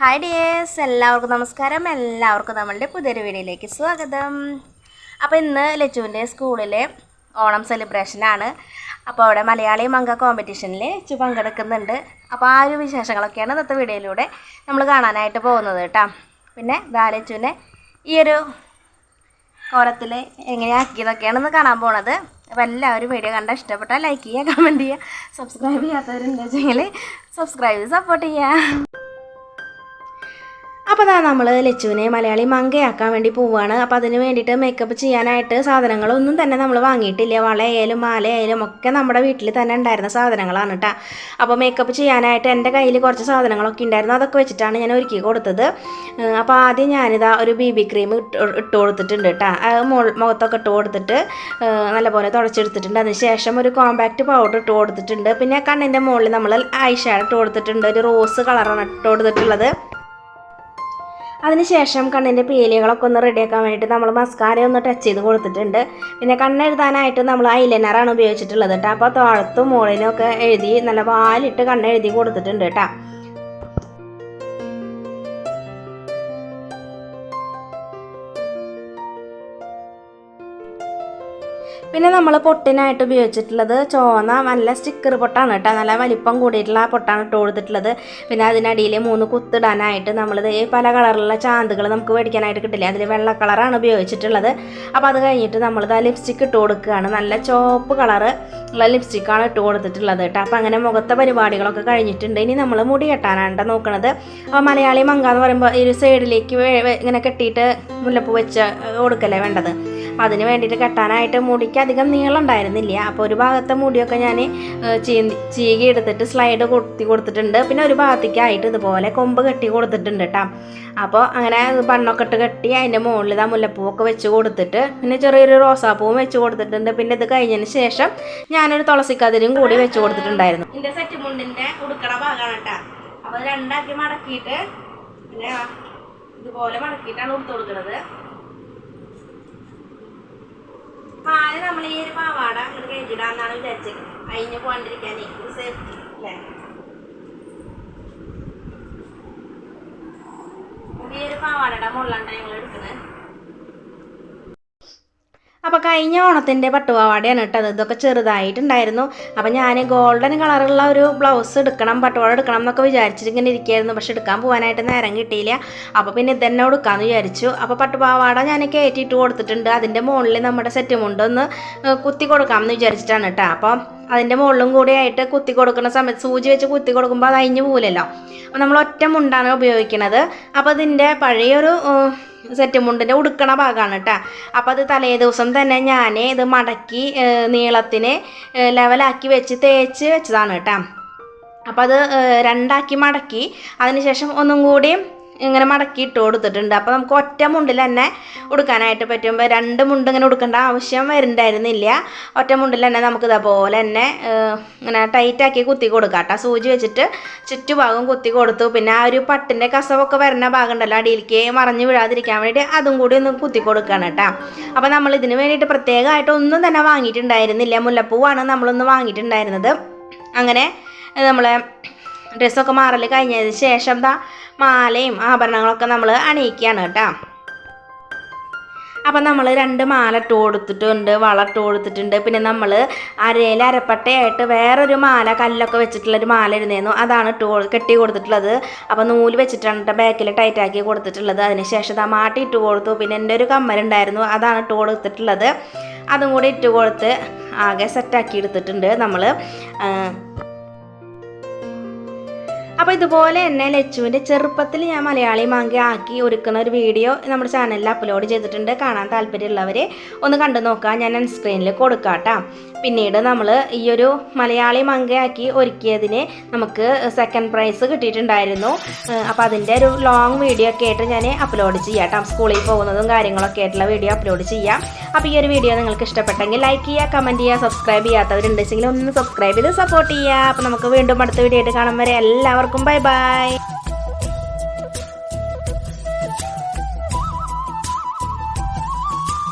Hi dears എല്ലാവർക്കും നമസ്കാരം. എല്ലാവർക്കും നമ്മളുടെ പുതിയൊരു വീഡിയോയിലേക്ക് സ്വാഗതം. അപ്പോൾ ഇന്ന് ലച്ചുവിന്റെ സ്കൂളിലെ ഓണം സെലിബ്രേഷനാണ് അപ്പോൾ അവിടെ മലയാളി മംഗ കോമ്പറ്റീഷനിൽ ലച്ചു പങ്കെടുക്കുന്നുണ്ട്. അപ്പോൾ ആ ഒരു വിശേഷങ്ങളൊക്കെയാണ് ഇന്നത്തെ വീഡിയോയിലൂടെ നമ്മൾ കാണാനായിട്ട് പോകുന്നത് കേട്ടോ. പിന്നെ ദാ ലച്ചുവിനെ ഈ ഒരു കോലത്തിൽ എങ്ങനെയാക്കിയതൊക്കെയാണ് ഇന്ന് കാണാൻ പോണത്. അപ്പോൾ എല്ലാവരും വീഡിയോ കണ്ട ഇഷ്ടപ്പെട്ടാൽ ലൈക്ക് ചെയ്യുക കമന്റ് ചെയ്യുക സബ്സ്ക്രൈബ് ചെയ്യാത്തവരുണ്ടെന്ന് വെച്ചെങ്കിൽ സബ്സ്ക്രൈബ് ചെയ്ത് സപ്പോർട്ട് ചെയ്യുക. അപ്പോൾ അതാ നമ്മൾ ലച്ചുവിനെ മലയാളി മങ്കയാക്കാൻ വേണ്ടി പോവുകയാണ് അപ്പോൾ അതിന് വേണ്ടിയിട്ട് മേക്കപ്പ് ചെയ്യാനായിട്ട് സാധനങ്ങളൊന്നും തന്നെ നമ്മൾ വാങ്ങിയിട്ടില്ല. വളയായാലും മാലയായാലും ഒക്കെ നമ്മുടെ വീട്ടിൽ തന്നെ ഉണ്ടായിരുന്ന സാധനങ്ങളാണ് കേട്ടോ അപ്പോൾ മേക്കപ്പ് ചെയ്യാനായിട്ട് എന്റെ കയ്യിൽ കുറച്ച് സാധനങ്ങളൊക്കെ ഉണ്ടായിരുന്നു. അതൊക്കെ വെച്ചിട്ടാണ് ഞാൻ ഒരുക്കി കൊടുത്തത്. അപ്പോൾ ആദ്യം ഞാനിതാ ഒരു ബി ബി ക്രീം ഇട്ട് കൊടുത്തിട്ടുണ്ട് കേട്ടോ മുഖത്തൊക്കെ ഇട്ട് കൊടുത്തിട്ട് നല്ലപോലെ തുടച്ചെടുത്തിട്ടുണ്ട്. അതിന് ശേഷം ഒരു കോമ്പാക്റ്റ് പൗഡർ ഇട്ട് കൊടുത്തിട്ടുണ്ട്. പിന്നെ കണ്ണിന്റെ മുകളിൽ നമ്മൾ ഐ ഷാഡ് ഇട്ട് കൊടുത്തിട്ടുണ്ട്. ഒരു റോസ് കളറാണ് ഇട്ട് കൊടുത്തിട്ടുള്ളത്. അതിനുശേഷം കണ്ണിന്റെ പേലികളൊക്കെ ഒന്ന് റെഡിയാക്കാൻ വേണ്ടിയിട്ട് നമ്മൾ മസ്കാര ഒന്ന് ടച്ച് ചെയ്ത് കൊടുത്തിട്ടുണ്ട്. പിന്നെ കണ്ണെഴുതാനായിട്ട് നമ്മൾ ഐലൈനറാണ് ഉപയോഗിച്ചിട്ടുള്ളത് കേട്ടോ അപ്പോൾ താഴത്തും മുകളിലും ഒക്കെ എഴുതി നല്ല വാലിട്ട് കണ്ണെഴുതി കൊടുത്തിട്ടുണ്ട് കേട്ടോ പിന്നെ നമ്മൾ പൊട്ടിനായിട്ട് ഉപയോഗിച്ചിട്ടുള്ളത് ചുവന്ന നല്ല സ്റ്റിക്കർ പൊട്ടാണ് കേട്ടോ. നല്ല വലിപ്പം കൂടിയിട്ടുള്ള ആ പൊട്ടാണ് ഇട്ട് കൊടുത്തിട്ടുള്ളത് പിന്നെ അതിനടിയിൽ മൂന്ന് കുത്തിടാനായിട്ട് നമ്മൾ ഈ പല കളറിലുള്ള ചാന്തുകൾ നമുക്ക് മേടിക്കാനായിട്ട് കിട്ടില്ല? അതിൽ വെള്ള കളറാണ് ഉപയോഗിച്ചിട്ടുള്ളത്. അപ്പോൾ അത് കഴിഞ്ഞിട്ട് നമ്മളിത് ആ ലിപ്സ്റ്റിക്ക് ഇട്ട് കൊടുക്കുകയാണ് നല്ല ചോപ്പ് കളറ് ഉള്ള ലിപ്സ്റ്റിക്കാണ് ഇട്ട് കൊടുത്തിട്ടുള്ളത് കേട്ടോ. അപ്പോൾ അങ്ങനെ മുഖത്തെ പരിപാടികളൊക്കെ കഴിഞ്ഞിട്ടുണ്ട്. ഇനി നമ്മൾ മുടി കെട്ടാനാണ് നോക്കണത്. അപ്പോൾ മലയാളി മങ്ക എന്ന് പറയുമ്പോൾ ഈ സൈഡിലേക്ക് ഇങ്ങനെ കെട്ടിയിട്ട് മുല്ലപ്പൂ വെച്ച് കൊടുക്കല്ലേ വേണ്ടത്? അപ്പോൾ അതിന് വേണ്ടിയിട്ട് കെട്ടാനായിട്ട് മുടിക്ക് അധികം നീളം ഉണ്ടായിരുന്നില്ല. അപ്പോൾ ഒരു ഭാഗത്തെ മുടിയൊക്കെ ഞാൻ ചീകി എടുത്തിട്ട് സ്ലൈഡ് കൊത്തി കൊടുത്തിട്ടുണ്ട്. പിന്നെ ഒരു ഭാഗത്തേക്കായിട്ട് ഇതുപോലെ കൊമ്പ് കെട്ടി കൊടുത്തിട്ടുണ്ട് കേട്ടോ അപ്പോൾ അങ്ങനെ ബണ്ണൊക്കെ ഇട്ട് കെട്ടി അതിന്റെ മുകളിൽ ഇതാ മുല്ലപ്പൂവൊക്കെ വെച്ച് കൊടുത്തിട്ട് പിന്നെ ചെറിയൊരു റോസാപ്പൂവും വെച്ച് കൊടുത്തിട്ടുണ്ട്. പിന്നെ ഇത് കഴിഞ്ഞതിന് ശേഷം ഞാനൊരു തുളസിക്കതിരും കൂടി വെച്ച് കൊടുത്തിട്ടുണ്ടായിരുന്നു. എന്റെ സെറ്റ് മുണ്ടിന്റെ ഉടുക്കട ഭാഗമാണ് കേട്ടോ അപ്പോൾ രണ്ടാക്കി മടക്കിയിട്ട് ഇതുപോലെ മടക്കിയിട്ടാണ് ഉടുത്ത് കൊടുക്കുന്നത് പാൽ നമ്മൾ ഈ ഒരു പാവാട അങ്ങോട്ട് കയറ്റിടാന്നാണ് വിചാരിച്ചത്. അയിഞ്ഞ് പോകാണ്ടിരിക്കാനേ ഒരു സേഫ്റ്റി അല്ലേ ഈ ഒരു പാവാടയുടെ മുകളിലാണ് ഞങ്ങൾ എടുക്കുന്നത് അപ്പോൾ കഴിഞ്ഞ ഓണത്തിന്റെ പട്ടുപാവാടയാണ് കേട്ടത്. ഇതൊക്കെ ചെറുതായിട്ടുണ്ടായിരുന്നു. അപ്പോൾ ഞാൻ ഗോൾഡൻ കളറുള്ള ഒരു ബ്ലൗസ് എടുക്കണം പട്ടുപാട എടുക്കണം എന്നൊക്കെ വിചാരിച്ചിട്ട് ഇങ്ങനെ ഇരിക്കുകയായിരുന്നു. പക്ഷെ എടുക്കാൻ പോകാനായിട്ട് നേരം കിട്ടിയില്ല. അപ്പോൾ പിന്നെ ഇതന്നെ എടുക്കാമെന്ന് വിചാരിച്ചു. അപ്പോൾ പട്ടുപാവാട ഞാൻ കയറ്റിയിട്ട് കൊടുത്തിട്ടുണ്ട്. അതിന്റെ മുകളിൽ നമ്മുടെ സെറ്റ് മുണ്ടൊന്ന് കുത്തി കൊടുക്കാമെന്ന് വിചാരിച്ചിട്ടാണ് കേട്ടോ. അപ്പോൾ അതിന്റെ മുകളിലും കൂടി ആയിട്ട് കുത്തി കൊടുക്കുന്ന സമയത്ത് സൂചി വെച്ച് കുത്തി കൊടുക്കുമ്പോൾ അത് അഴിഞ്ഞു പോകില്ലല്ലോ അപ്പോൾ നമ്മൾ ഒറ്റ മുണ്ടാണ് ഉപയോഗിക്കുന്നത് അപ്പോൾ അതിന്റെ പഴയൊരു സെറ്റ് മുണ്ടിന്റെ ഉടുക്കണ ഭാഗമാണ് കേട്ടോ അപ്പോൾ അത് തലേ ദിവസം തന്നെ ഞാൻ ഇത് മടക്കി നീളത്തിന് ലെവലാക്കി വെച്ച് തേച്ച് വെച്ചതാണ് കേട്ടോ അപ്പോൾ അത് രണ്ടാക്കി മടക്കി അതിനുശേഷം ഒന്നും കൂടി ഇങ്ങനെ മടക്കി ഇട്ട് കൊടുത്തിട്ടുണ്ട്. അപ്പോൾ നമുക്ക് ഒറ്റ മുണ്ടിൽ തന്നെ ഉടുക്കാനായിട്ട് പറ്റുമ്പോൾ രണ്ട് മുണ്ട് ഇങ്ങനെ ഉടുക്കേണ്ട ആവശ്യം വരുന്നുണ്ടായിരുന്നില്ല ഒറ്റ മുണ്ടിൽ തന്നെ നമുക്ക് ഇതേപോലെ തന്നെ ഇങ്ങനെ ടൈറ്റാക്കി കുത്തി കൊടുക്കാം കേട്ടോ. സൂചി വെച്ചിട്ട് ചുറ്റുഭാഗം കുത്തി കൊടുത്തു. പിന്നെ ആ ഒരു പട്ടിന്റെ കസവൊക്കെ വരുന്ന ഭാഗം ഉണ്ടല്ലോ അടിയിലേക്ക് മറിഞ്ഞ് വീഴാതിരിക്കാൻ വേണ്ടിയിട്ട് അതും കൂടി ഒന്ന് കുത്തി കൊടുക്കുകയാണ് കേട്ടോ. അപ്പോൾ നമ്മൾ ഇതിന് വേണ്ടിയിട്ട് പ്രത്യേകമായിട്ട് ഒന്നും തന്നെ വാങ്ങിയിട്ടുണ്ടായിരുന്നില്ല. മുല്ലപ്പൂവാണ് നമ്മളൊന്ന് വാങ്ങിയിട്ടുണ്ടായിരുന്നത്. അങ്ങനെ നമ്മളെ ഡ്രസ്സൊക്കെ മാറൽ കഴിഞ്ഞതിന് ശേഷം ദാ മാലയും ആഭരണങ്ങളൊക്കെ നമ്മൾ അണിയിക്കുകയാണ് കേട്ടോ. അപ്പം നമ്മൾ രണ്ട് മാല ഇട്ട് കൊടുത്തിട്ടുണ്ട് വള ഇട്ട് കൊടുത്തിട്ടുണ്ട്. പിന്നെ നമ്മൾ അരയിൽ അരപ്പട്ടയായിട്ട് വേറൊരു മാല കല്ലൊക്കെ വെച്ചിട്ടുള്ളൊരു മാല ഇരുന്നേന്നു അതാണ് ഇട്ട് കെട്ടി കൊടുത്തിട്ടുള്ളത്. അപ്പോൾ നൂൽ വെച്ചിട്ടാണ് ബാക്കിൽ ടൈറ്റാക്കി കൊടുത്തിട്ടുള്ളത്. അതിന് ശേഷം ആ മാട്ടി ഇട്ട് കൊടുത്തു. പിന്നെ എന്റെ ഒരു കമ്മലുണ്ടായിരുന്നു അതാണ് ഇട്ട് കൊടുത്തിട്ടുള്ളത്. അതും കൂടി ഇട്ട് കൊടുത്ത് ആകെ സെറ്റാക്കി എടുത്തിട്ടുണ്ട്. നമ്മൾ അപ്പോൾ ഇതുപോലെ തന്നെ ലച്ചുവിന്റെ ചെറുപ്പത്തിൽ ഞാൻ മലയാളി മാങ്ക ആക്കി ഒരുക്കുന്ന ഒരു വീഡിയോ നമ്മുടെ ചാനലിൽ അപ്ലോഡ് ചെയ്തിട്ടുണ്ട്. കാണാൻ താല്പര്യമുള്ളവർ ഒന്ന് കണ്ടു നോക്കുക ഞാൻ സ്ക്രീനിൽ കൊടുക്കാട്ടോ. പിന്നീട് നമ്മൾ ഈ ഒരു മലയാളി മങ്കയാക്കി ഒരുക്കിയതിന് നമുക്ക് സെക്കൻഡ് പ്രൈസ് കിട്ടിയിട്ടുണ്ടായിരുന്നു. അപ്പോൾ അതിന്റെ ഒരു ലോങ് വീഡിയോ ഒക്കെ ആയിട്ട് ഞാൻ അപ്ലോഡ് ചെയ്യാം കേട്ടോ സ്കൂളിൽ പോകുന്നതും കാര്യങ്ങളൊക്കെ ആയിട്ടുള്ള വീഡിയോ അപ്ലോഡ് ചെയ്യാം. അപ്പോൾ ഈ ഒരു വീഡിയോ നിങ്ങൾക്ക് ഇഷ്ടപ്പെട്ടെങ്കിൽ ലൈക്ക് ചെയ്യുക കമന്റ് ചെയ്യുക സബ്സ്ക്രൈബ് ചെയ്യാത്തവരുണ്ടെങ്കിൽ ഒന്ന് സബ്സ്ക്രൈബ് ചെയ്ത് സപ്പോർട്ട് ചെയ്യുക. അപ്പോൾ നമുക്ക് വീണ്ടും അടുത്ത വീഡിയോ ആയിട്ട് കാണും വരെ എല്ലാവർക്കും ബൈ ബൈ